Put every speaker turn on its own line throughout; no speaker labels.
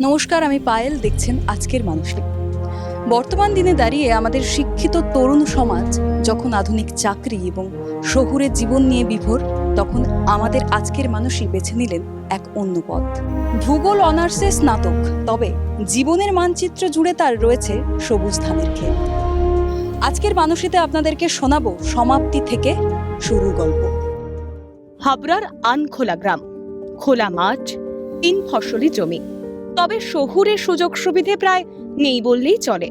নমস্কার, আমি পায়েল, দেখছেন আজকের মানুষকে বর্তমান দিনে দাঁড়িয়ে আমাদের শিক্ষিত তরুণ সমাজ যখন আধুনিক চাকরি এবং শহুরে জীবন নিয়ে বিভোর, তখন আমাদের আজকের মানুষই বেছে নিলেন এক অন্য পথ। ভূগোল, অনার্সে স্নাতক, তবে জীবনের মানচিত্র জুড়ে তার রয়েছে সবুজ ধানের ক্ষেত আজকের মানুষেতে আপনাদেরকে শোনাবো সমাপ্তি থেকে শুরু গল্প।
হাবড়ার আনখোলা গ্রাম। খোলা মাঠ, তিন ফসলি জমি। তবে শহুরে সুযোগ সুবিধে প্রায় নেই বললেই চলে।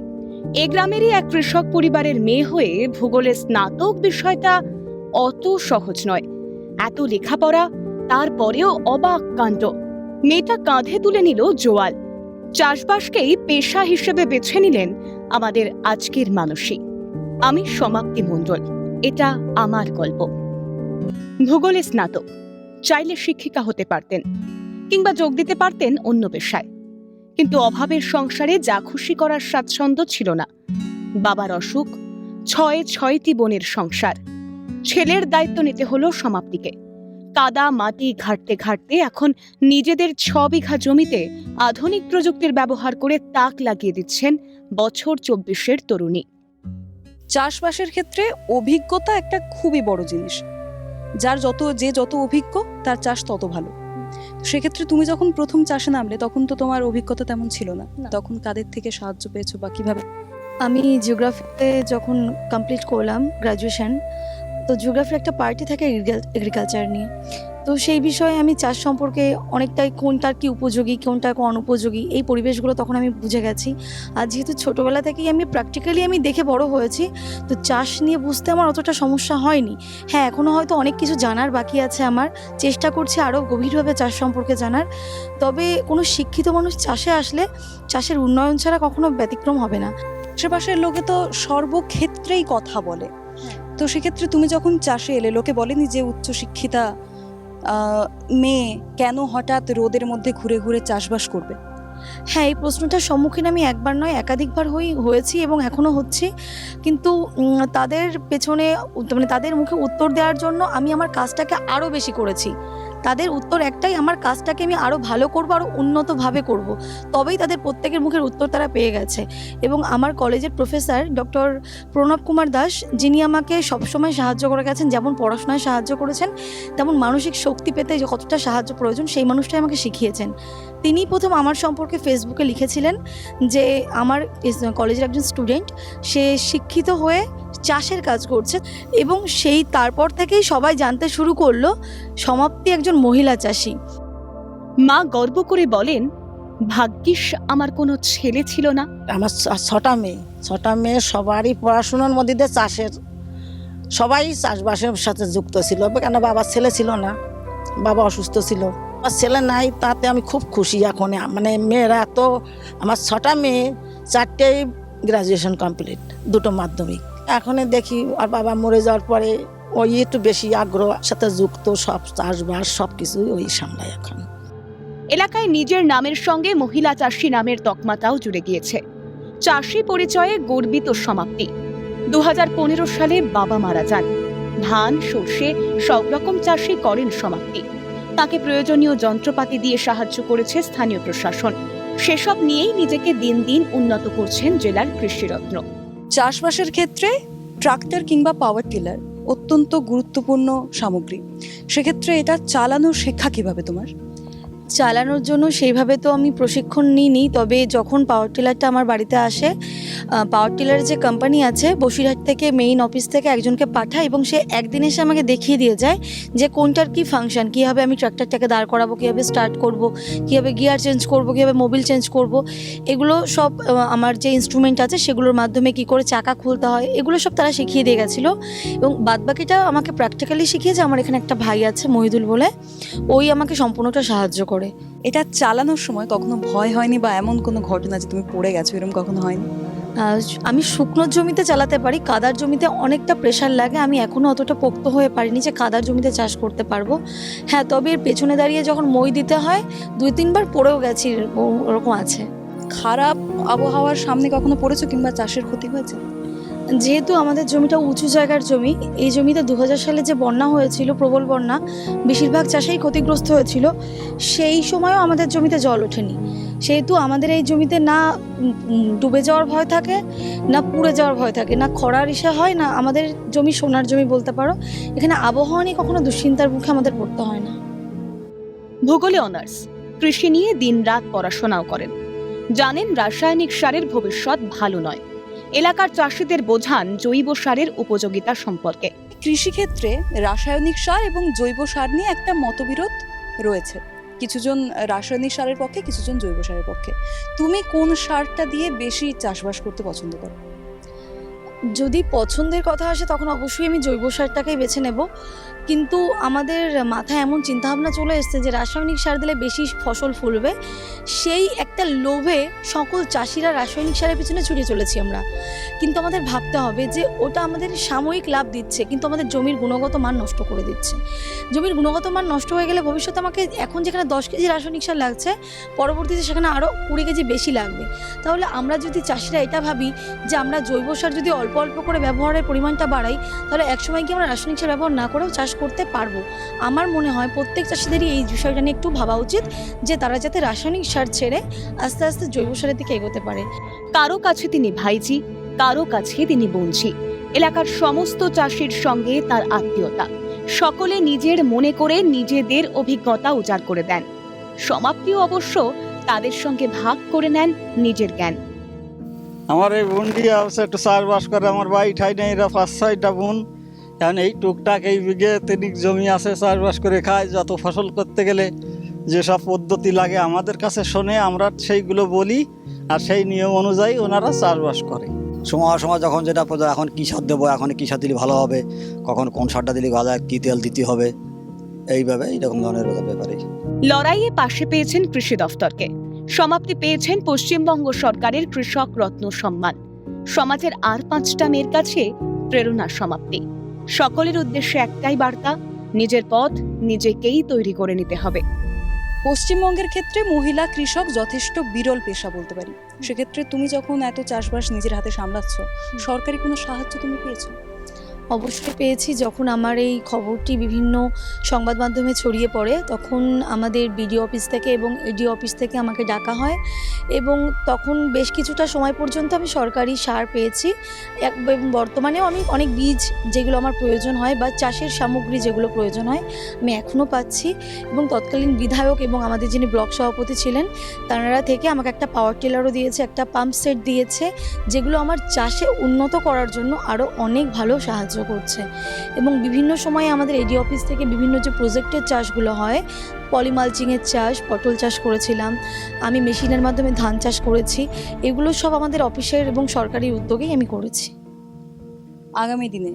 এ গ্রামেরই এক কৃষক পরিবারের মেয়ে হয়ে ভূগোলে স্নাতক বিষয়টা অত সহজ নয়। এত লেখাপড়া, তারপরেও অবাক কাণ্ড। মেয়েটা কাঁধে তুলে নিল জোয়াল। চাষবাসকেই পেশা হিসেবে বেছে নিলেন আমাদের আজকের মানুষই আমি সমাপ্তি মণ্ডল। এটা আমার গল্প। ভূগোলে স্নাতক, চাইলে শিক্ষিকা হতে পারতেন কিংবা যোগ দিতে পারতেন অন্য পেশায়। কিন্তু অভাবের সংসারে যা খুশি করার স্বাচ্ছন্দ্য ছিল না। বাবার অসুখ, ছয়ে ছয়টি বোনের সংসার, ছেলের দায়িত্ব নিতে হলো সমাপ্তিকে। কাদা মাটি ঘাটতে ঘাটতে এখন নিজেদের ছ বিঘা জমিতে আধুনিক প্রযুক্তির ব্যবহার করে তাক লাগিয়ে দিচ্ছেন বছর চব্বিশের তরুণী।
চাষবাসের ক্ষেত্রে অভিজ্ঞতা একটা খুবই বড় জিনিস। যার যত যে যত অভিজ্ঞ তার চাষ তত ভালো। সেক্ষেত্রে তুমি যখন প্রথম চাষে নামলে তখন তো তোমার অভিজ্ঞতা তেমন ছিল না। তখন কাদের থেকে সাহায্য পেয়েছ বা কীভাবে?
আমি জিওগ্রাফিতে যখন কমপ্লিট করলাম গ্রাজুয়েশন তো জিওগ্রাফির একটা পার্টি থাকে এগ্রিকালচার নিয়ে। তো সেই বিষয়ে আমি চাষ সম্পর্কে অনেকটাই কোনটার কি উপযোগী কোনটা কোন অনুপযোগী এই পরিবেশগুলো তখন আমি বুঝে গেছি। আর যেহেতু ছোটোবেলা থেকেই আমি প্র্যাকটিক্যালি আমি দেখে বড় হয়েছি তো চাষ নিয়ে বুঝতে আমার অতটা সমস্যা হয়নি। হ্যাঁ এখনও হয়তো অনেক কিছু জানার বাকি আছে আমার চেষ্টা করছি আরও গভীরভাবে চাষ সম্পর্কে জানার। তবে কোনো শিক্ষিত মানুষ চাষে আসলে চাষের উন্নয়ন ছাড়া কখনো ব্যতিক্রম হবে না।
আশেপাশের লোকে তো সর্বক্ষেত্রেই কথা বলে। তো সেক্ষেত্রে তুমি যখন চাষে এলে লোকে বলেনি যে উচ্চশিক্ষিতা মেয়ে কেন হঠাৎ রোদের মধ্যে ঘুরে ঘুরে চাষবাস করবে?
হ্যাঁ এই প্রশ্নটার সম্মুখীন আমি একবার নয়, একাধিকবার হই, হয়েছি এবং এখনও হচ্ছি। কিন্তু তাদের পেছনে মানে তাদের মুখে উত্তর দেওয়ার জন্য আমি আমার কাজটাকে আরও বেশি করেছি। তাদের উত্তর একটাই, আমার কাজটাকে আমি আরও ভালো করব আরও উন্নতভাবে করব। তবেই তাদের প্রত্যেকের মুখের উত্তর তারা পেয়ে গেছে। এবং আমার কলেজের প্রফেসর ডক্টর প্রণব কুমার দাস, যিনি আমাকে সবসময় সাহায্য করে গেছেন, যেমন পড়াশোনায় সাহায্য করেছেন, তেমন মানসিক শক্তি পেতে কতটা সাহায্য প্রয়োজন, সেই মানুষটাই আমাকে শিখিয়েছেন। তিনি প্রথম আমার সম্পর্কে ফেসবুকে লিখেছিলেন যে, আমার কলেজের একজন স্টুডেন্ট, সে শিক্ষিত হয়ে চাষের কাজ করছে এবং সেই তারপর থেকেই সবাই জানতে শুরু করল সমাপ্তি একজন মহিলা চাষি।
মা গর্ব করে বলেন ভাগ্যিস আমার কোনো ছেলে ছিল না।
আমার ছটা মেয়ে। ছটা মেয়ে সবারই পড়াশোনার মধ্যে দিয়ে চাষের সবাই চাষবাসের সাথে যুক্ত ছিল। কেন বাবার ছেলে ছিল না বাবা অসুস্থ ছিল। আমার ছেলে নাই তাতে আমি খুব খুশি এখন। মানে মেয়েরা এত আমার ছটা মেয়ে চারটেই গ্রাজুয়েশন কমপ্লিট দুটো মাধ্যমিক। এখন দেখি আর বাবা মরে যাওয়ার পরে ওই একটু বেশি আগ্রহ, সাথে যুক্ত সব চাষবাস সব কিছু ওই সামলায় এখন।
এলাকায় নিজের নামের সঙ্গে মহিলা চাষি নামের তকমাতাও জুড়ে গিয়েছে। চাষি পরিচয়ে গর্বিত সমাপ্তি। দু হাজার পনেরো সালে বাবা মারা যান। ধান, সর্ষে সব রকম চাষি করেন সমাপ্তি। তাকে প্রয়োজনীয় যন্ত্রপাতি দিয়ে সাহায্য করেছে স্থানীয় প্রশাসন। সেসব নিয়েই নিজেকে দিন দিন উন্নত করছেন জেলার কৃষিরত্ন।
চাষবাসের ক্ষেত্রে ট্রাক্টর কিংবা পাওয়ার টিলার অত্যন্ত গুরুত্বপূর্ণ সামগ্রী। সেক্ষেত্রে এটা চালানো শেখা কীভাবে তোমার?
চালানোর জন্য সেইভাবে তো আমি প্রশিক্ষণ নিইনি, তবে যখন পাওয়ার টিলারটা আমার বাড়িতে আসে পাওয়ার টিলার যে কোম্পানি আছে, বসিরহাট থেকে মেইন অফিস থেকে একজনকে পাঠায় এবং সে একদিন এসে আমাকে দেখিয়ে দিয়ে যায় যে কোনটার কি ফাংশন কীভাবে আমি ট্র্যাক্টরটাকে দাঁড় করাবো, কীভাবে স্টার্ট করব, কীভাবে গিয়ার চেঞ্জ করব, কীভাবে মোবিল চেঞ্জ করব, এগুলো সব আমার যে ইনস্ট্রুমেন্ট আছে সেগুলোর মাধ্যমে কি করে চাকা খুলতে হয়, এগুলো সব তারা শিখিয়ে দিয়ে গেছিল এবং বাদবাকিটা আমাকে প্র্যাকটিক্যালি শিখিয়েছে আমার এখানে একটা ভাই আছে মহিদুল বলে, ওই আমাকে সম্পূর্ণটা সাহায্য করে
এটা চালানোর সময় কখনো ভয় হয়নি বা এমন কোনো ঘটনা যে তুমি পড়ে গেছো? এরকম কখনো হয়নি?
আমি শুকনো জমিতে চালাতে পারি কাদার জমিতে অনেকটা প্রেশার লাগে। আমি এখনও অতটা পোক্ত হয়ে পারিনি যে কাদার জমিতে চাষ করতে পারব। হ্যাঁ তবে এর পেছনে দাঁড়িয়ে যখন মই দিতে হয় দুই তিনবার পড়েও গেছি ওরকম আছে।
খারাপ আবহাওয়ার সামনে কখনো পড়েছো কিংবা চাষের ক্ষতি হয়েছে?
যেহেতু আমাদের জমিটা উঁচু জায়গার জমি, এই জমিতে দু হাজার সালে যে বন্যা হয়েছিল, প্রবল বন্যা, বেশিরভাগ চাষেই ক্ষতিগ্রস্ত হয়েছিল, সেই সময়ও আমাদের জমিতে জল ওঠেনি। সেহেতু আমাদের এই জমিতে না ডুবে যাওয়ার ভয় থাকে, না পুড়ে যাওয়ার ভয় থাকে, না খরার ইসে হয়, না আমাদের জমি সোনার জমি বলতে পারো, এখানে আবহাওয়া নিয়ে কখনো দুশ্চিন্তার মুখে আমাদের পড়তে হয় না।
ভূগোলে অনার্স, কৃষি নিয়ে দিনরাত পড়াশোনাও করেন। জানেন রাসায়নিক সারের ভবিষ্যৎ ভালো নয়। এলাকার চাষিদের বোঝান জৈব সারের উপযোগিতা সম্পর্কে।
কৃষিক্ষেত্রে রাসায়নিক সার এবং জৈব সার নিয়ে একটা মতবিরোধ রয়েছে। কিছুজন রাসায়নিক সারের পক্ষে কিছুজন জৈব সারের পক্ষে। তুমি কোন সারটা দিয়ে বেশি চাষবাস করতে পছন্দ করো?
যদি পছন্দের কথা আসে তখন অবশ্যই আমি জৈব সারটাকেই বেছে নেব। কিন্তু আমাদের মাথায় এমন চিন্তাভাবনা চলে এসছে যে রাসায়নিক সার দিলে বেশি ফসল ফলবে। সেই একটা লোভে সকল চাষিরা রাসায়নিক সারের পিছনে ছুটে চলেছি আমরা। কিন্তু আমাদের ভাবতে হবে যে ওটা আমাদের সাময়িক লাভ দিচ্ছে, কিন্তু আমাদের জমির গুণগত মান নষ্ট করে দিচ্ছে। জমির গুণগত মান নষ্ট হয়ে গেলে ভবিষ্যতে আমাকে এখন যেখানে দশ কেজি রাসায়নিক সার লাগছে, পরবর্তীতে সেখানে আরও কুড়ি কেজি বেশি লাগবে। তাহলে আমরা যদি চাষিরা এটা ভাবি যে আমরা জৈব সার যদি অল্প অল্প করে ব্যবহারের পরিমাণটা বাড়াই, তাহলে একসময় কি আমরা রাসায়নিক সার ব্যবহার না করেও চাষ করতে পারব। আমার মনে হয় প্রত্যেক চাষিদেরই এই বিষয়টা নিয়ে একটু ভাবা উচিত যে তারা যাতে রাসায়নিক সার ছেড়ে আস্তে আস্তে জৈব সারের দিকে এগোতে পারে।
কারও কাছে তিনি ভাইজি কারও কাছে তিনি বোনঝি। এলাকার সমস্ত চাষির সঙ্গে তার আত্মীয়তা। সকলে নিজের মনে করে নিজেদের অভিজ্ঞতা উজাড় করে দেন। সমাপ্তিও অবশ্য তাদের সঙ্গে ভাগ করে নেন নিজের জ্ঞান।
আমার এই বোনটি আছে একটু চাষবাস করে। আমার বাড়ি ঠাই নেই এরা পাঁচ ছয়টা বোন। এখন এই টুকটাক এই বিঘে তিনিক জমি আছে চাষবাস করে খায় যত ফসল করতে গেলে যেসব পদ্ধতি লাগে আমাদের কাছে শোনে আমরা সেইগুলো বলি আর সেই নিয়ম অনুযায়ী ওনারা চাষবাস করে।
সময় সময় যখন যেটা এখন কী সার দেবো এখন কী সার দিলে ভালো হবে কখন কোন সারটা দিলে ভালো হয়, কী তেল দিতে হবে এইভাবে এইরকম ধরনের ব্যাপারে।
লড়াইয়ে পাশে পেয়েছেন কৃষি দফতরকে। সমাপ্তি পেয়েছেন পশ্চিমবঙ্গ সরকারের কৃষক রত্ন সম্মান। সমাজের আর পাঁচটা মেয়ের কাছে প্রেরণার সমাপ্তি। সকলের উদ্দেশ্যে একটাই বার্তা নিজের পথ নিজেকেই তৈরি করে নিতে হবে।
পশ্চিমবঙ্গের ক্ষেত্রে মহিলা কৃষক যথেষ্ট বিরল পেশা বলতে পারি। সেক্ষেত্রে তুমি যখন এত চাষবাস নিজের হাতে সামলাচ্ছ সরকারি কোনো সাহায্য তুমি পেয়েছ?
অবশ্যই পেয়েছি যখন আমার এই খবরটি বিভিন্ন সংবাদ মাধ্যমে ছড়িয়ে পড়ে, তখন আমাদের বিডিও অফিস থেকে এবং এডিও অফিস থেকে আমাকে ডাকা হয় এবং তখন বেশ কিছুটা সময় পর্যন্ত আমি সরকারি সার পেয়েছি। এক- বর্তমানেও আমি অনেক বীজ যেগুলো আমার প্রয়োজন হয় বা চাষের সামগ্রী যেগুলো প্রয়োজন হয় আমি এখনও পাচ্ছি এবং তৎকালীন বিধায়ক এবং আমাদের যিনি ব্লক সভাপতি ছিলেন, তারা থেকে আমাকে একটা পাওয়ার টিলারও দিয়েছে, একটা পাম্প সেট দিয়েছে, যেগুলো আমার চাষে উন্নত করার জন্য আরও অনেক ভালো সাহায্য করছে। এবং বিভিন্ন সময়ে আমাদের এডি অফিস থেকে বিভিন্ন যে প্রজেক্টের চাষগুলো হয় পলিমালচিংয়ের চাষ, পটল চাষ করেছিলাম, আমি মেশিনের মাধ্যমে ধান চাষ করেছি, এগুলো সব আমাদের অফিসের এবং সরকারি উদ্যোগেই আমি করেছি।
আগামী দিনে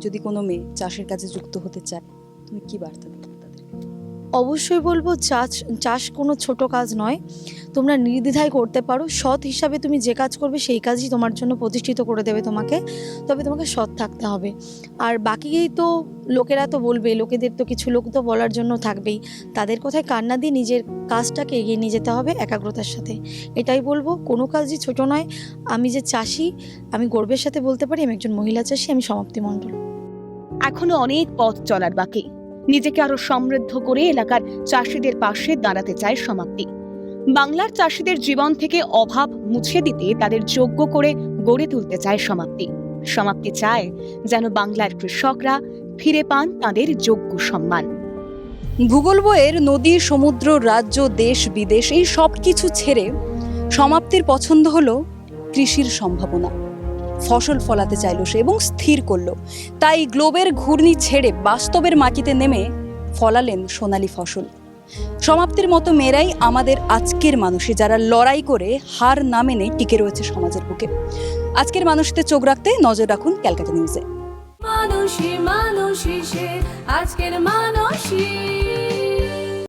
যদি কোনো মেয়ে চাষের কাজে যুক্ত হতে চায়, তুমি কি বার্তা
অবশ্যই বলব, চাষ চাষ কোনো ছোট কাজ নয়। তোমরা নির্দ্বিধায় করতে পারো। সৎ হিসাবে তুমি যে কাজ করবে, সেই কাজই তোমার জন্য প্রতিষ্ঠিত করে দেবে তোমাকে। তবে তোমাকে সৎ থাকতে হবে। আর বাকি তো লোকেরা তো বলবে, লোকেদের তো কিছু লোক তো বলার জন্য থাকবেই। তাদের কথায় কান্না দিয়ে নিজের কাজটাকে এগিয়ে নিয়ে যেতে হবে একাগ্রতার সাথে। এটাই বলব, কোনো কাজই ছোট নয়। আমি যে চাষি, আমি গর্বের সাথে বলতে পারি, আমি একজন মহিলা চাষি, আমি সমাপ্তি মণ্ডল।
এখনও অনেক পথ চলার বাকি। নিজেকে আরও সমৃদ্ধ করে এলাকার চাষিদের পাশে দাঁড়াতে চায় সমাপ্তি। বাংলার চাষিদের জীবন থেকে অভাব মুছে দিতে তাদের যোগ্য করে গড়ে তুলতে চায় সমাপ্তি। সমাপ্তি চায় যেন বাংলার কৃষকরা ফিরে পান তাদের যোগ্য সম্মান।
ভূগোল বইয়ের নদী, সমুদ্র, রাজ্য, দেশ, বিদেশ এই সব কিছু ছেড়ে সমাপ্তির পছন্দ হলো কৃষির সম্ভাবনা। ফসল ফলাতে চাইলো সে এবং স্থির করল। তাই গ্লোবের ঘূর্ণি ছেড়ে বাস্তবের মাটিতে নেমে ফলালেন সোনালী ফসল। সমাপ্তির মতো মেয়েরাই আমাদের আজকের মানুষে যারা লড়াই করে হার না মেনে টিকে রয়েছে সমাজের বুকে। আজকের মানুষদের চোখ রাখতে নজর রাখুন ক্যালকাটা নিউজে।
মানুষই মানুষই সে, আজকের মানুষই।